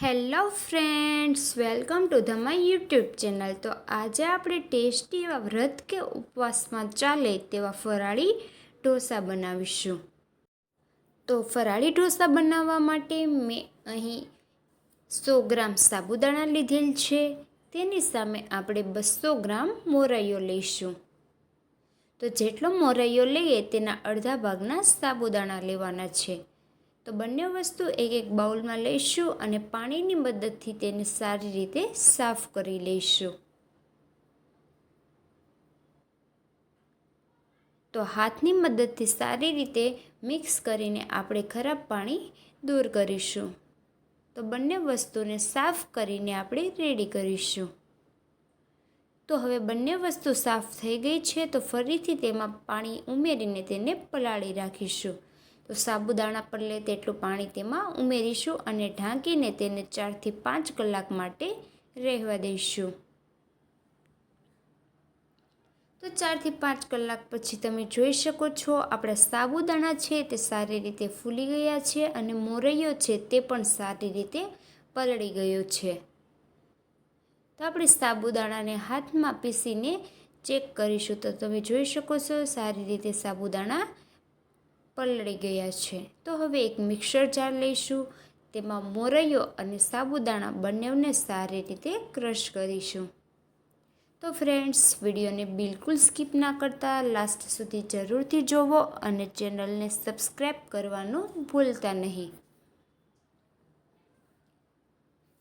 Hello friends, welcome to the my YouTube channel. તો આજે આપણે ટેસ્ટી એવા વ્રત કે ઉપવાસમાં ચાલે તેવા ફરાળી ઢોસા બનાવીશું. તો ફરાળી ઢોસા બનાવવા માટે મેં અહીં સો ગ્રામ સાબુદાણા લીધેલ છે. તેની સામે આપણે બસો ગ્રામ મોરૈયો લઈશું. તો જેટલો મોરૈયો લઈએ તેના અડધા ભાગના સાબુદાણા લેવાના છે. તો બંને વસ્તુ એક એક બાઉલમાં લઈશું અને પાણીની મદદથી તેને સારી રીતે સાફ કરી લઈશું. તો હાથની મદદથી સારી રીતે મિક્સ કરીને આપણે ખરાબ પાણી દૂર કરીશું. તો બંને વસ્તુને સાફ કરીને આપણે રેડી કરીશું. તો હવે બંને વસ્તુ સાફ થઈ ગઈ છે તો ફરીથી તેમાં પાણી ઉમેરીને તેને પલાળી રાખીશું. તો સાબુદાણા પર લે તેટલું પાણી તેમાં ઉમેરીશું અને ઢાંકીને તેને ચારથી પાંચ કલાક માટે રહેવા દઈશું. તો ચારથી પાંચ કલાક પછી તમે જોઈ શકો છો આપણા સાબુદાણા છે તે સારી રીતે ફૂલી ગયા છે અને મોરૈયો છે તે પણ સારી રીતે પલળી ગયો છે. તો આપણે સાબુદાણાને હાથમાં પીસીને ચેક કરીશું. તો તમે જોઈ શકો છો સારી રીતે સાબુદાણા પલળી ગયા છે. તો હવે એક મિક્સર જાર લઈશું. તેમાં મોરૈયો અને સાબુદાણા બંનેને સારી રીતે ક્રશ કરીશું. તો ફ્રેન્ડ્સ, વિડીયોને બિલકુલ સ્કીપ ના કરતા, લાસ્ટ સુધી જરૂરથી જોવો અને ચેનલને સબસ્ક્રાઈબ કરવાનું ભૂલતા નહીં.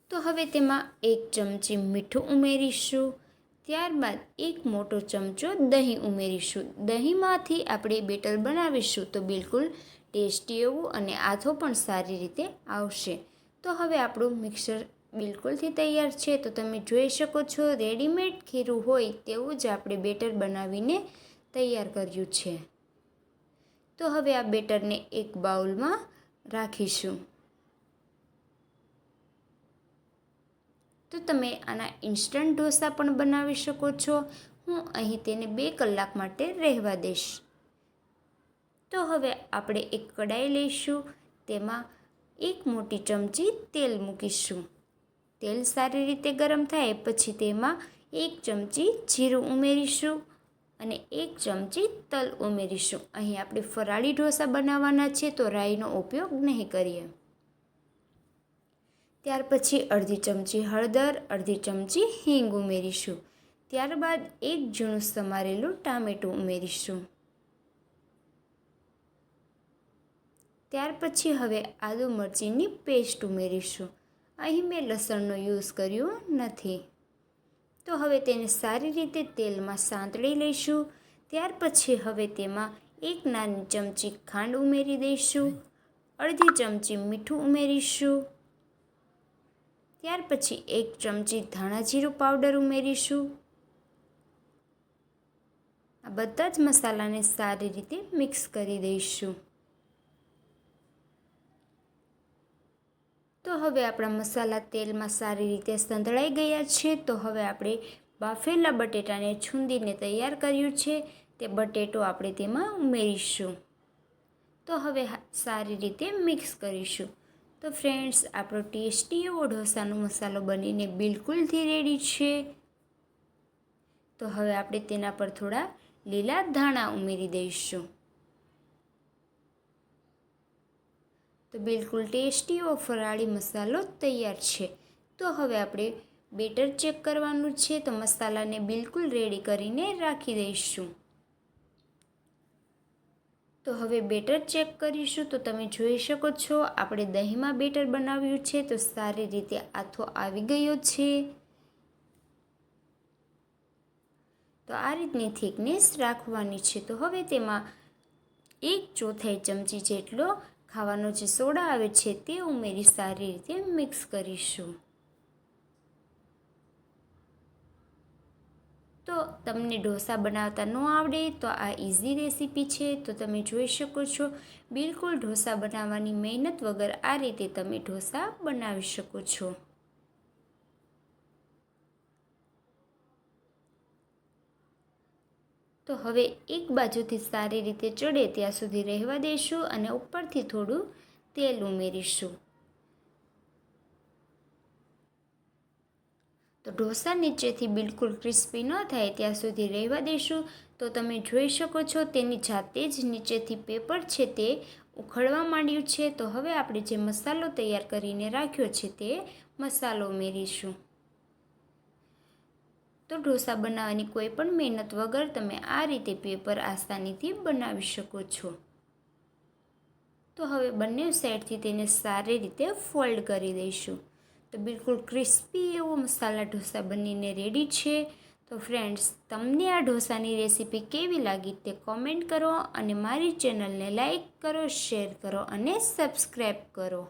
તો હવે તેમાં એક ચમચી મીઠું ઉમેરીશું. ત્યારબાદ એક મોટો ચમચો દહીં ઉમેરીશું. દહીંમાંથી આપણે બેટર બનાવીશું તો બિલકુલ ટેસ્ટી એવું અને આથો પણ સારી રીતે આવશે. તો હવે આપણું મિક્સર બિલકુલથી તૈયાર છે. તો તમે જોઈ શકો છો, રેડીમેડ ખીરું હોય તેવું જ આપણે બેટર બનાવીને તૈયાર કર્યું છે. તો હવે આ બેટરને એક બાઉલમાં રાખીશું. તો તમે આના ઇન્સ્ટન્ટ ઢોસા પણ બનાવી શકો છો. હું અહીં તેને બે કલાક માટે રહેવા દઈશ. તો હવે આપણે એક કડાઈ લઈશું. તેમાં એક મોટી ચમચી તેલ મૂકીશું. તેલ સારી રીતે ગરમ થાય પછી તેમાં એક ચમચી જીરું ઉમેરીશું અને એક ચમચી તલ ઉમેરીશું. અહીં આપણે ફરાળી ઢોસા બનાવવાના છે તો રાઈનો ઉપયોગ નહીં કરીએ. ત્યાર પછી અડધી ચમચી હળદર, અડધી ચમચી હિંગ ઉમેરીશું. ત્યારબાદ એક ઝીણું સમારેલું ટામેટું ઉમેરીશું. ત્યાર પછી હવે આદુ મરચીની પેસ્ટ ઉમેરીશું. અહીં મેં લસણનો યુઝ કર્યો નથી. તો હવે તેને સારી રીતે તેલમાં સાંતળી લઈશું. ત્યાર પછી હવે તેમાં એક નાની ચમચી ખાંડ ઉમેરી દઈશું. અડધી ચમચી મીઠું ઉમેરીશું. ત્યાર પછી એક ચમચી ધાણા જીરું પાવડર ઉમેરીશું. આ બધા જ મસાલાને સારી રીતે મિક્સ કરી દઈશું. તો હવે આપણા મસાલા તેલમાં સારી રીતે સંતળાઈ ગયા છે. તો હવે આપણે બાફેલા બટેટાને છૂંદીને તૈયાર કર્યું છે. તે બટેટો આપણે તેમાં ઉમેરીશું. તો હવે સારી રીતે મિક્સ કરીશું. તો ફ્રેન્ડ્સ, આપણો ટેસ્ટી એવો ઢોસાનો મસાલો બનીને બિલકુલથી રેડી છે. તો હવે આપણે તેના પર થોડા લીલા ધાણા ઉમેરી દઈશું. તો બિલકુલ ટેસ્ટી એવો ફરાળી મસાલો તૈયાર છે. તો હવે આપણે બેટર ચેક કરવાનું છે, તો મસાલાને બિલકુલ રેડી કરીને રાખી દઈશું. તો હવે બેટર ચેક કરીશું તો તમે જોઈ શકો છો, આપણે દહીંમાં બેટર બનાવ્યું છે, તો સારી રીતે આથો આવી ગયો છે. તો આ રીતની થિકનેસ રાખવાની છે, તો હવે તેમાં એક ચોથાઈ ચમચી જેટલો ખાવાનો જે સોડા આવે છે, તે ઉમેરી સારી રીતે મિક્સ કરીશું. તો તમને ઢોસા બનાવતા ન આવડે તો આ ઇઝી રેસીપી છે. તો તમે જોઈ શકો છો, બિલકુલ ઢોસા બનાવવાની મહેનત વગર આ રીતે તમે ઢોસા બનાવી શકો છો. તો હવે એક બાજુથી સારી રીતે ચડે ત્યાં સુધી રહેવા દઈશું અને ઉપરથી થોડું તેલ ઉમેરીશું. તો ઢોસા નીચેથી બિલકુલ ક્રિસ્પી ન થાય, ત્યાં સુધી રહેવા દઈશું તો તમે જોઈ શકો છો, તેની જાતે જ નીચેથી પેપર છે તે ઉખડવા માંડ્યું છે. તો હવે આપણે જે મસાલો તૈયાર કરીને રાખ્યો છે તે મસાલો ઉમેરીશું. તો ઢોસા બનાવવાની કોઈ પણ મહેનત વગર તમે આ રીતે પેપર આસાનીથી બનાવી શકો છો. તો હવે બંને સાઈડથી તેને સારી રીતે ફોલ્ડ કરી દઈશું. તો બિલકુલ ક્રિસ્પી એવો મસાલા ઢોસા બનીને રેડી છે. તો ફ્રેન્ડ્સ તમને આ ઢોસાની રેસીપી કેવી લાગી તે કોમેન્ટ કરો અને મારી ચેનલને લાઈક કરો શેર કરો અને સબસ્ક્રાઈબ કરો.